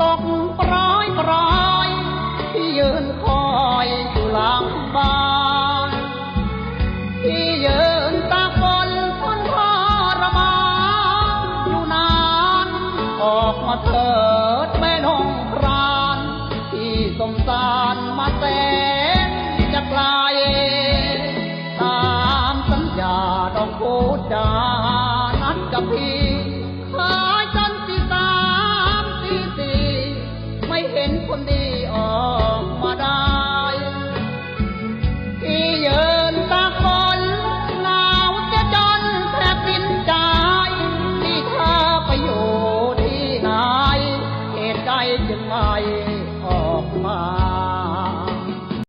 ตกร้อยร้อยที่ยืนคอยอยู่หลังบ้านที่ยืนตาคนทนทรมานอยู่นานออกมาเถิดแม่นงครานที่สมสารมาแสนจะกลายตามสัญญาดอกโคจา เห็นคนดีออกมาได้ที่เยินตาคนหนาวจะจนแทบปิ้นใจที่ข้าไปอยู่ที่ไหนเหตุใดจึงไม่ออกมา